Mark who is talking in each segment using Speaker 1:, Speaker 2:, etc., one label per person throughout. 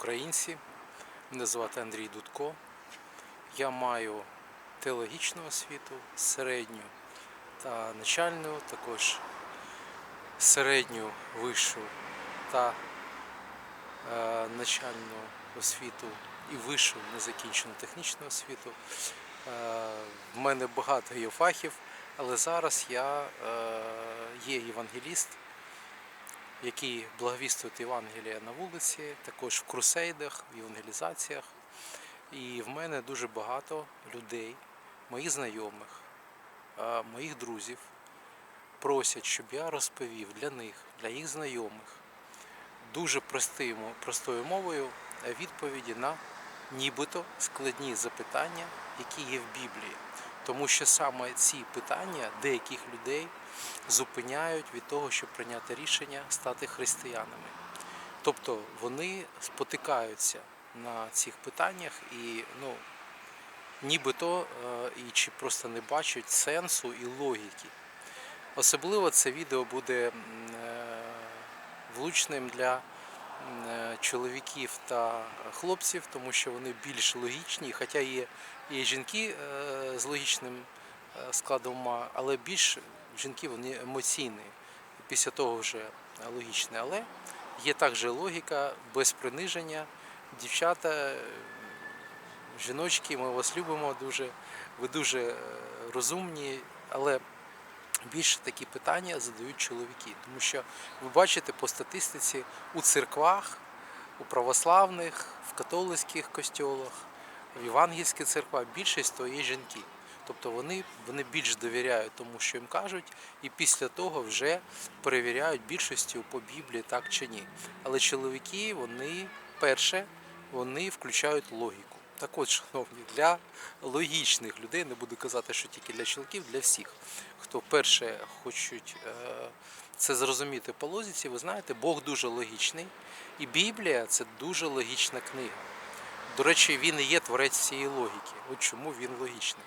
Speaker 1: українці. Мене звати Андрій Дудко. Я маю теологічну освіту, середню та начальну, також середню вищу та е, начальну освіту і вищу незакінчену технічну освіту. Е, в мене багато є фахів, але зараз я е, є євангеліст, який благовістує Євангелія на вулиці, також в крусейдах, в євангелізаціях. І в мене дуже багато людей, моїх знайомих, моїх друзів просять, щоб я розповів для них, для їх знайомих дуже простими, простою мовою відповіді на нібито складні запитання, які є в Біблії. Тому що саме ці питання деяких людей зупиняють від того, щоб прийняти рішення стати християнами. Тобто вони спотикаються на цих питаннях і ну, нібито е, і чи просто не бачать сенсу і логіки. Особливо це відео буде е, влучним для чоловіків та хлопців, тому що вони більш логічні, хоча є, є жінки е, з логічним е, складом ума, але більш жінки вони емоційні. Після того вже логічні. Але є також логіка без приниження. Дівчата, е, жіночки, ми вас любимо дуже, ви дуже е, розумні, але більше такі питання задають чоловіки. Тому що ви бачите по статистиці у церквах, у православних, в католицьких костьолах, в євангельських церквах більшість то є жінки. Тобто вони, вони більш довіряють тому, що їм кажуть, і після того вже перевіряють більшістю по Біблії так чи ні. Але чоловіки, вони перше, вони включають логіку. Так от, шановні, для логічних людей, не буду казати, що тільки для чоловіків, для всіх, хто вперше хочуть е, це зрозуміти по логіці, ви знаєте, Бог дуже логічний, і Біблія це дуже логічна книга. До речі, він і є творець цієї логіки. От чому він логічний.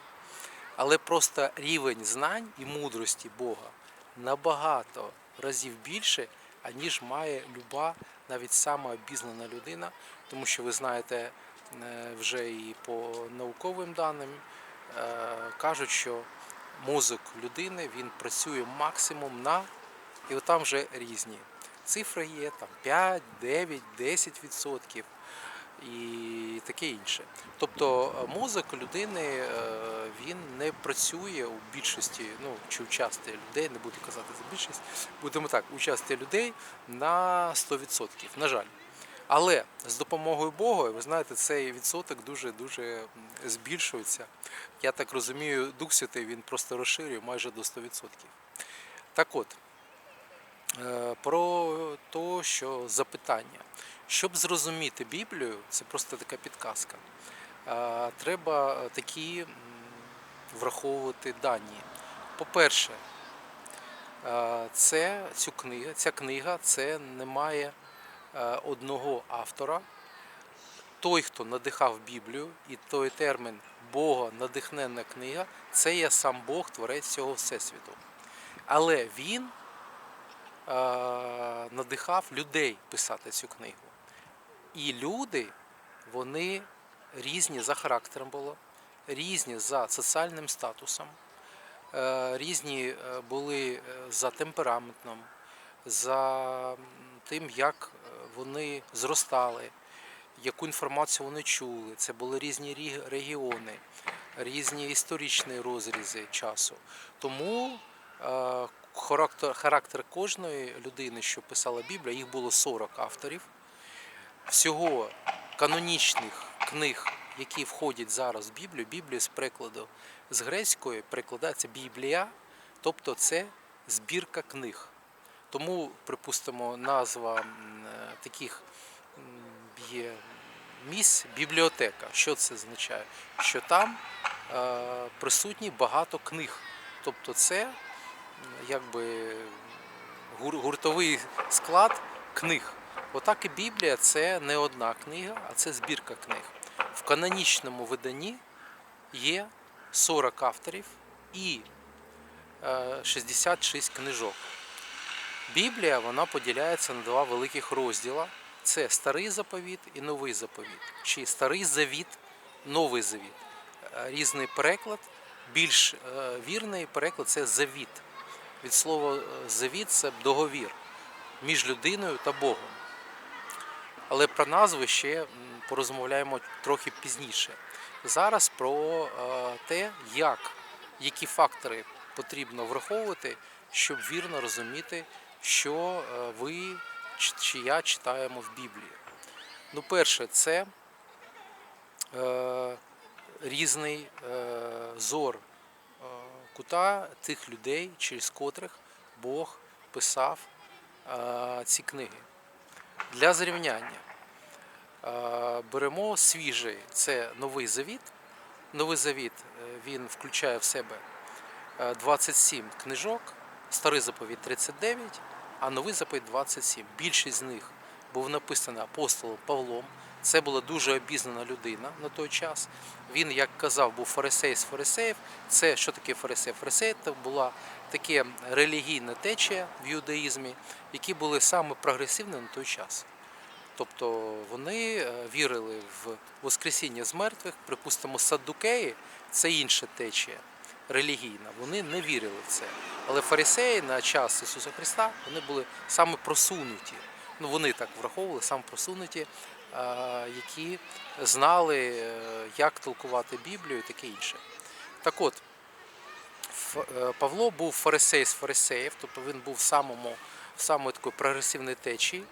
Speaker 1: Але просто рівень знань і мудрості Бога набагато разів більше, аніж має люба, навіть сама обізнана людина, тому що ви знаєте вже і по науковим даним е, кажуть, що мозок людини він працює максимум на і там вже різні цифри є, там 5, 9, 10 відсотків і таке інше. Тобто е, мозок людини е, він не працює у більшості, ну чи у часті людей, не буду казати за більшість, будемо так, у часті людей на 100%, на жаль. Але з допомогою Бога, ви знаєте, цей відсоток дуже дуже збільшується. Я так розумію, Дух Святий він просто розширює майже до 100%. Так от, е, про те, що запитання. Щоб зрозуміти Біблію, це просто така підказка. е, Треба такі враховувати дані. По-перше, е, це цю книга, ця книга це не має одного автора. Той, хто надихав Біблію, і той термін Бога надихненна книга, це є сам Бог, творець цього всесвіту. Але він е, надихав людей писати цю книгу. І люди, вони різні за характером було, різні за соціальним статусом, е, різні е, були е, за темпераментом, за тим, як е, вони зростали, яку інформацію вони чули. Це були різні регіони, різні історичні розрізи часу. Тому е, характер, кожної людини, що писала Біблія, їх було 40 авторів. Всього канонічних книг, які входять зараз в Біблію, Біблія з прикладу з грецької перекладається Біблія, тобто це збірка книг. Тому, припустимо, назва е, таких є місць бібліотека. Що це означає? Що там е, присутні багато книг. Тобто це якби гур- гуртовий склад книг. Отак і Біблія це не одна книга, а це збірка книг. В канонічному виданні є 40 авторів і е, 66 книжок. Біблія вона поділяється на два великих розділа. це старий заповіт і новий заповіт, чи старий завіт, новий завіт. Е, Різний переклад, більш е, вірний переклад це завіт. Від слова е, завіт це договір між людиною та Богом. Але про назви ще порозмовляємо трохи пізніше. Зараз про те, як, які фактори потрібно враховувати, щоб вірно розуміти, що е, ви чи- я читаємо в Біблії. Ну, перше, це е, різний е, зор е, кута тих людей, через котрих Бог писав е, ці книги. Для зрівняння е, беремо свіжий, це новий завіт. Новий завіт е, він включає в себе е, 27 книжок, старий заповідь 39, а новий заповідь 27. Більшість з них був написаний апостолом Павлом. Це була дуже обізнана людина на той час. Він, як казав, був фарисей з фарисеїв. Це що таке фарисей? Фарисей це була таке релігійна течія в юдаїзмі, які були саме прогресивні на той час. Тобто вони е, вірили в Воскресіння з мертвих, припустимо, саддукеї це інша течія релігійна. Вони не вірили в це. Але фарисеї на час Ісуса Христа вони були саме просунуті. Ну вони так враховували, саме просунуті, е, які знали, е, як толкувати Біблію і таке інше. Так от, е, Павло був фарисей з фарисеїв, тобто він був в самому в самої такої прогресивної течії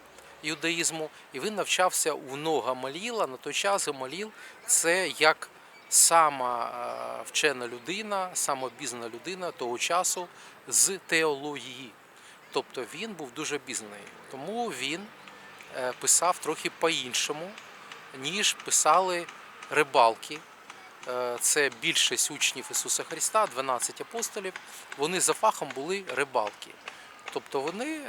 Speaker 1: юдаїзму, і він навчався у ног Гамаліла. На той час Гамаліл це як сама е, вчена людина, сама обізнана людина того часу з теології. Тобто він був дуже обізнаний. Тому він е, писав трохи по-іншому, ніж писали рибалки. Е, Це більшість учнів Ісуса Христа, 12 апостолів. Вони за фахом були рибалки. Тобто вони,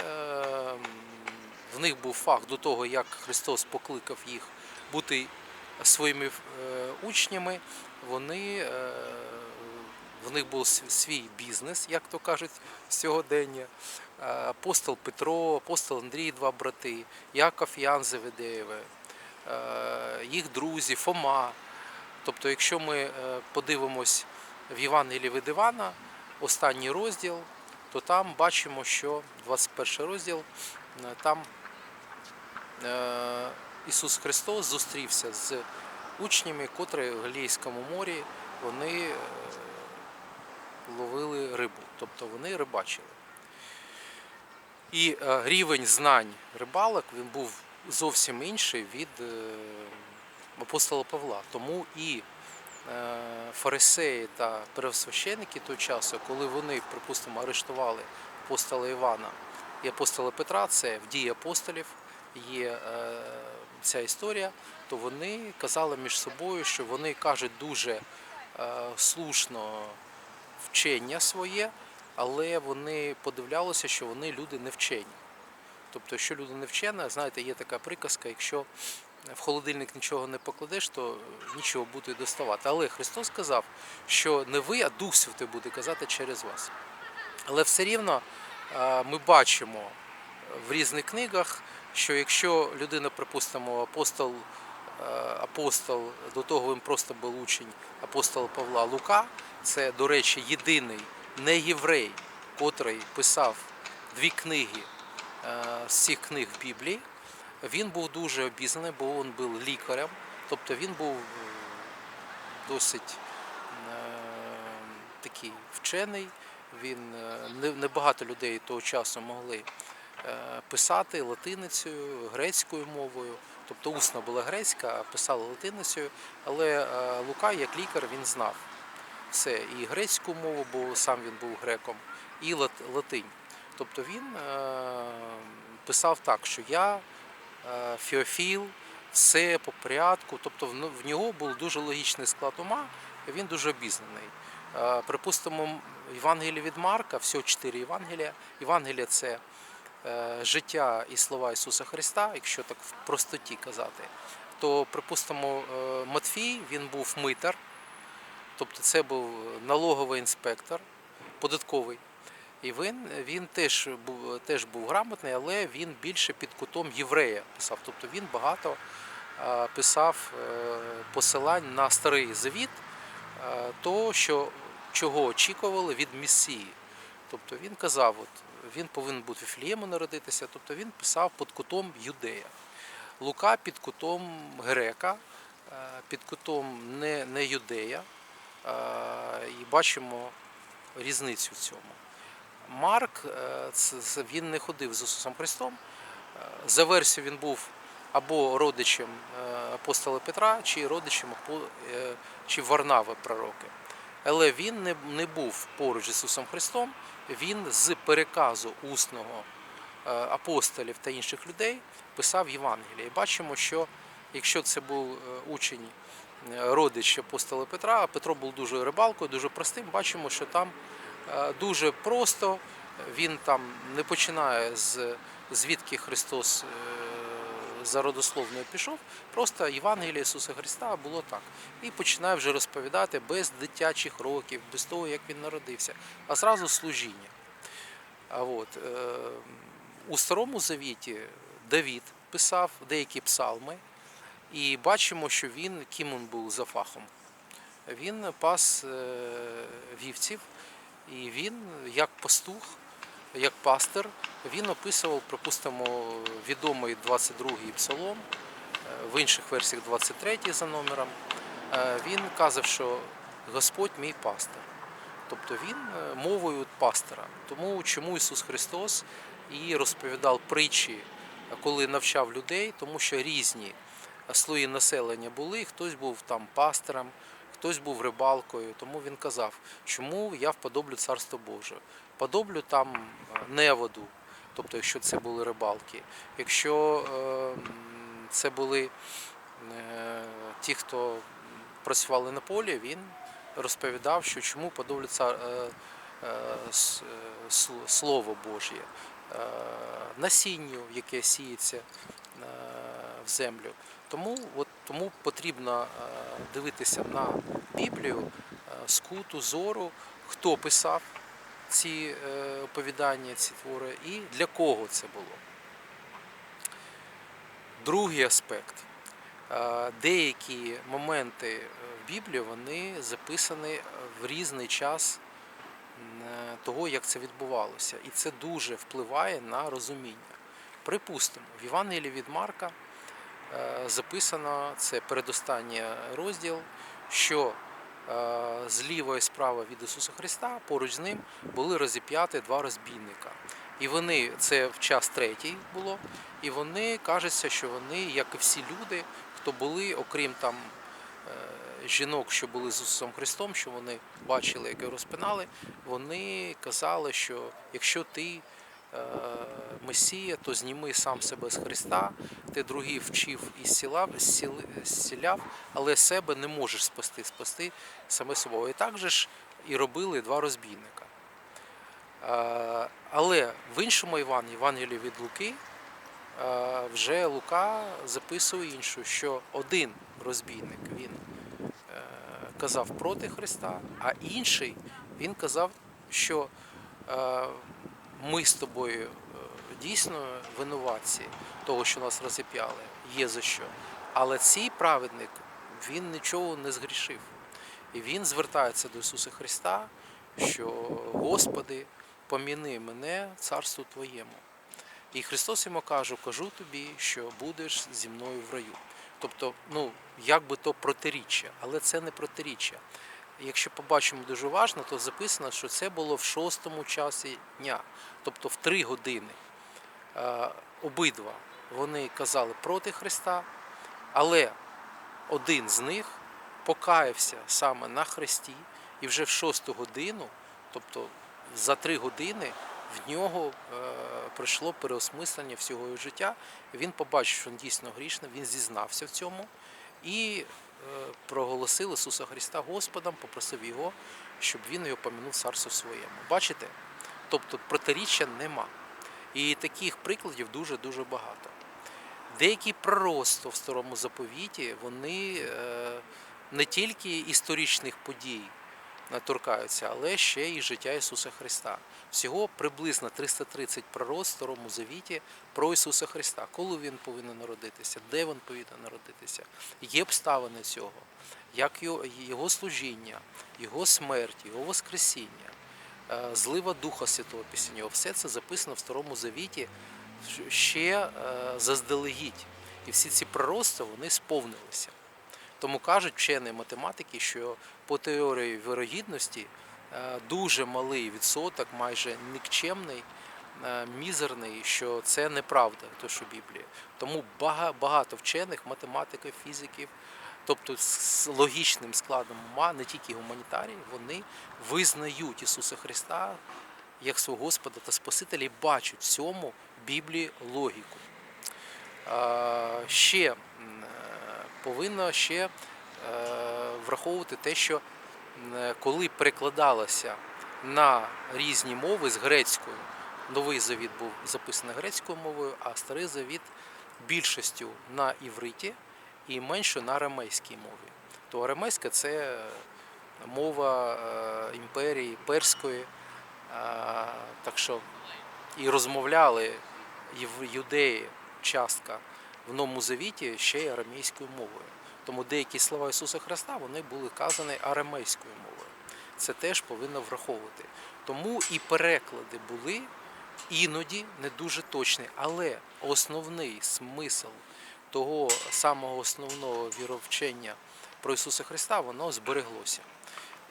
Speaker 1: в них був фах до того, як Христос покликав їх бути своїми учнями. Вони, е, в них був свій бізнес, як то кажуть, сьогодення. Е, Апостол Петро, апостол Андрій, два брати, Яков Ян Заведеєве, е, їх друзі, Фома. Тобто, якщо ми подивимось в Євангелії від Івана, останній розділ, то там бачимо, що 21 розділ, там Ісус Христос зустрівся з учнями, котрі в Галілейському морі вони е, ловили рибу, тобто вони рибачили. І е, рівень знань рибалок він був зовсім інший від е, апостола Павла. Тому і фарисеї та первосвященники того часу, коли вони, припустимо, арештували апостола Івана і апостола Петра, це в дії апостолів є ця історія, то вони казали між собою, що вони кажуть дуже е, слушно вчення своє, але вони подивлялися, що вони люди невчені. Тобто, якщо люди не вчені, знаєте, є така приказка, якщо в холодильник нічого не покладеш, то нічого буде доставати. Але Христос сказав, що не ви, а Дух Святий буде казати через вас. Але все рівно е, ми бачимо в різних книгах, що якщо людина, припустимо, апостол, апостол, до того він просто був учень апостола Павла Лука, це, до речі, єдиний не єврей, котрий писав дві книги е, з цих книг в Біблії. Він був дуже обізнаний, бо він був лікарем, тобто він був е, досить е, такий вчений. Він е, не- небагато людей того часу могли е, писати латиницею, грецькою мовою. Тобто усна була грецька, писали латиницею. Але е, Лука, як лікар, він знав все і грецьку мову, бо сам він був греком, і латинь. Тобто він е, писав так, що я е, Феофіл, все по порядку. Тобто в, в нього був дуже логічний склад ума, і він дуже обізнаний. Припустимо, Євангелія від Марка, всього чотири Євангелія. Євангелія це життя і слова Ісуса Христа, якщо так в простоті казати. То, припустимо, е, Матфій він був митар, тобто це був налоговий інспектор, податковий. І він, він теж, був, теж був грамотний, але він більше під кутом єврея писав. Тобто він багато е, писав е, посилань на старий завіт, е, то, що, чого очікували від Месії. Тобто він казав, от, він повинен бути Віфлієму народитися, тобто він писав під кутом юдея. Лука під кутом грека, е, під кутом не, не юдея. Е, І бачимо різницю в цьому. Марк е, він не ходив з Ісусом Христом. За версією він був або родичем апостола Петра, чи родичем чи Варнави пророки. Але він не, не був поруч з Ісусом Христом, він з переказу усного е, апостолів та інших людей писав Євангеліє. І бачимо, що якщо це був е, учень, е, родич апостола Петра, а Петро був дуже рибалкою, дуже простим, бачимо, що там дуже просто, він там не починає з звідки Христос за родословною пішов, просто Євангеліє Ісуса Христа було так. І починає вже розповідати без дитячих років, без того, як він народився, а зразу служіння. А от, е, у Старому Завіті Давід писав деякі псалми, і бачимо, що він ким він був за фахом. Він пас е, вівців, і він, як пастух, як пастир, він описував, припустимо, відомий 22-й псалом, е, в інших версіях 23-й за номером. Е, Він казав, що Господь мій пастир. Тобто він е, мовою пастора. Тому чому Ісус Христос і розповідав притчі, коли навчав людей, тому що різні слої населення були, хтось був там пастором, хтось був рибалкою. Тому він казав, чому я вподоблю Царство Боже. Подоблю там е, неводу, тобто, якщо це були рибалки. Якщо е, це були е, ті, хто працювали на полі, він розповідав, що чому сл- Слово Божє, насінню, яке сіється в землю. Тому, от, тому потрібно дивитися на Біблію з куту зору, хто писав ці е, оповідання, ці твори і для кого це було. Другий аспект. Е, Деякі моменти в Біблії вони записані в різний час е, того, як це відбувалося. І це дуже впливає на розуміння. Припустимо, в Євангелії від Марка записано, це передостанній розділ, що зліва і справа від Ісуса Христа поруч з ним були розіп'яті два розбійника. І вони, це в час третій було, і вони кажеться, що вони, як і всі люди, хто були, окрім там е, жінок, що були з Ісусом Христом, що вони бачили, як його розпинали, вони казали, що якщо ти е, Месія, то зніми сам себе з Христа, ти других вчив і зціляв, зціли- але себе не можеш спасти, спасти саме собою. І так же ж і робили два розбійника. Е, Але в іншому Івані, Євангелії від Луки, е, вже Лука записує іншу, що один розбійник він е, казав проти Христа, а інший він казав, що е, ми з тобою е, дійсно винуватці того, що нас розіп'яли, є за що. Але цей праведник він нічого не згрішив. І він звертається до Ісуса Христа, що Господи, поміни мене царству Твоєму. І Христос йому каже, кажу тобі, що будеш зі мною в раю. Тобто, ну, як би то протиріччя, але це не протиріччя. Якщо побачимо дуже уважно, то записано, що це було в шостому часі дня, тобто в три години. Е, Обидва вони казали проти Христа, але один з них покаявся саме на Христі, і вже в шосту годину, тобто за три години, в нього е, прийшло переосмислення всього його життя. Він побачив, що він дійсно грішний, він зізнався в цьому і проголосив Ісуса Христа Господом, попросив його, щоб він його помінув царство своєму. Бачите? Тобто протиріччя нема. І таких прикладів дуже-дуже багато. Деякі пророцтва в старому заповіті, вони е, не тільки історичних подій торкаються, але ще і життя Ісуса Христа. Всього приблизно 330 пророцтв в Старому Завіті про Ісуса Христа. Коли він повинен народитися, де він повинен народитися, є обставини цього, як його, його служіння, його смерть, його воскресіння, е, злива Духа Святого після нього. Все це записано в Старому Завіті ще е, заздалегідь. І всі ці пророцтва вони сповнилися. Тому кажуть вчені математики, що по теорії вирогідності е, дуже малий відсоток, майже нікчемний, е, мізерний, що це неправда, то що Біблія. Тому багато вчених, математиків, фізиків, тобто з логічним складом ума, не тільки гуманітарії, вони визнають Ісуса Христа як свого Господа та Спасителя і бачать в цьому Біблії логіку. Е, Ще повинно ще враховувати те, що е, коли перекладалося на різні мови з грецькою, новий завіт був записаний грецькою мовою, а старий завіт більшістю на івриті і меншою на арамейській мові. То арамейська це мова е, імперії перської, е, так що і розмовляли юдеї, частка в Новому Завіті ще й арамейською мовою. Тому деякі слова Ісуса Христа вони були казані арамейською мовою. Це теж повинно враховувати. Тому і переклади були іноді не дуже точні, але основний смисл того самого основного віровчення про Ісуса Христа воно збереглося.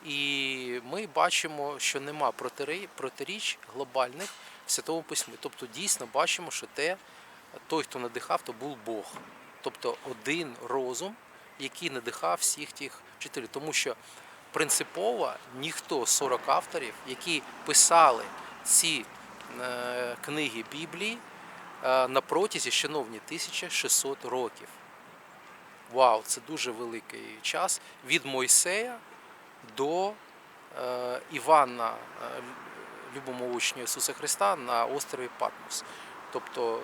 Speaker 1: І ми бачимо, що нема протиріч глобальних в Святому Письмі. Тобто дійсно бачимо, що те, той, хто надихав, то був Бог. Тобто один розум, який надихав всіх тих вчителів. Тому що принципово ніхто з 40 авторів, які писали ці е, книги Біблії е, на протязі, шановні, 1600 років. Вау, це дуже великий час від Мойсея до е, Івана, любому учню Ісуса Христа, на острові Патмос. Тобто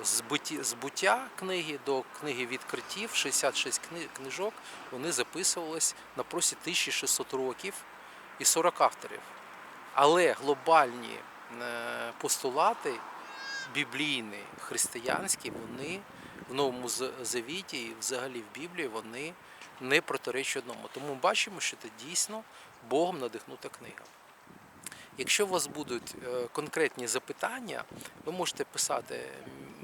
Speaker 1: збуття книги до книги відкриттів, 66 книжок, вони записувались на просі 1600 років і 40 авторів. Але глобальні е, постулати біблійні, християнські, вони в Новому Завіті і взагалі в Біблії вони не протиречать одному. Тому ми бачимо, що це дійсно Богом надихнута книга. Якщо у вас будуть е, конкретні запитання, ви можете писати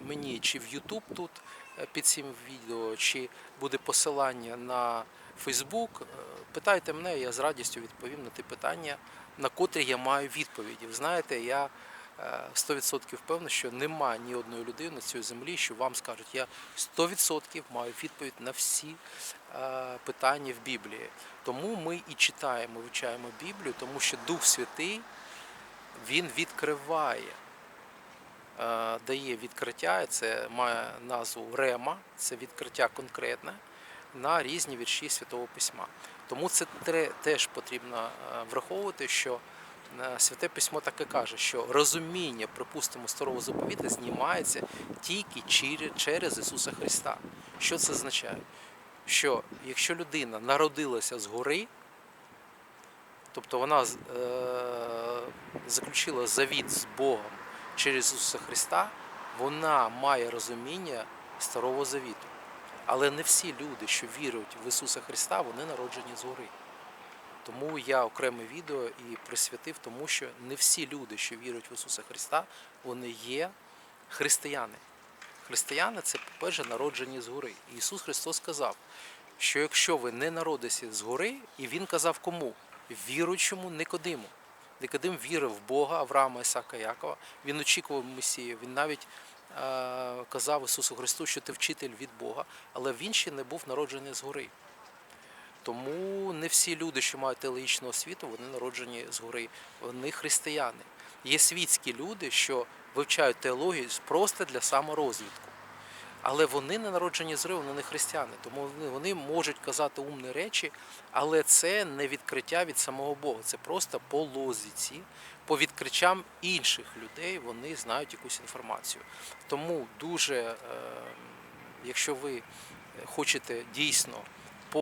Speaker 1: мені чи в YouTube тут е, під цим відео, чи буде посилання на Facebook. Е, Питайте мене, я з радістю відповім на ті питання, на котрі я маю відповіді. Ви знаєте, я е, 100% впевнений, що нема ні одної людини на цій землі, що вам скажуть, я 100% маю відповідь на всі питання в Біблії. Тому ми і читаємо, вивчаємо Біблію, тому що Дух Святий він відкриває, е, дає відкриття, це має назву Рема, це відкриття конкретне на різні вірші Святого Письма. Тому це теж потрібно е, враховувати, що е, Святе Письмо так і каже, що розуміння, припустимо, старого заповіта знімається тільки через Ісуса Христа. Що це означає? Що якщо людина народилася згори, тобто вона е, заключила завіт з Богом через Ісуса Христа, вона має розуміння Старого Завіту. Але не всі люди, що вірують в Ісуса Христа, вони народжені згори. Тому я окреме відео і присвятив тому, що не всі люди, що вірують в Ісуса Христа, вони є християни. Християни це, по-перше, народжені згори. І Ісус Христос сказав, що якщо ви не народитеся згори, і Він казав кому? Віруючому Никодиму. Никодим вірив в Бога, Авраама, Ісака, Якова. Він очікував Месію. Він навіть е, казав Ісусу Христу, що ти вчитель від Бога, але він ще не був народжений згори. Тому не всі люди, що мають теологічну освіту, вони народжені згори. Вони християни. Є світські люди, що вивчають теологію просто для саморозвитку. Але вони не народжені згори, вони не християни. Тому вони, вони можуть казати умні речі, але це не відкриття від самого Бога. Це просто по лозіці, по відкриттям інших людей вони знають якусь інформацію. Тому дуже, е, якщо ви хочете дійсно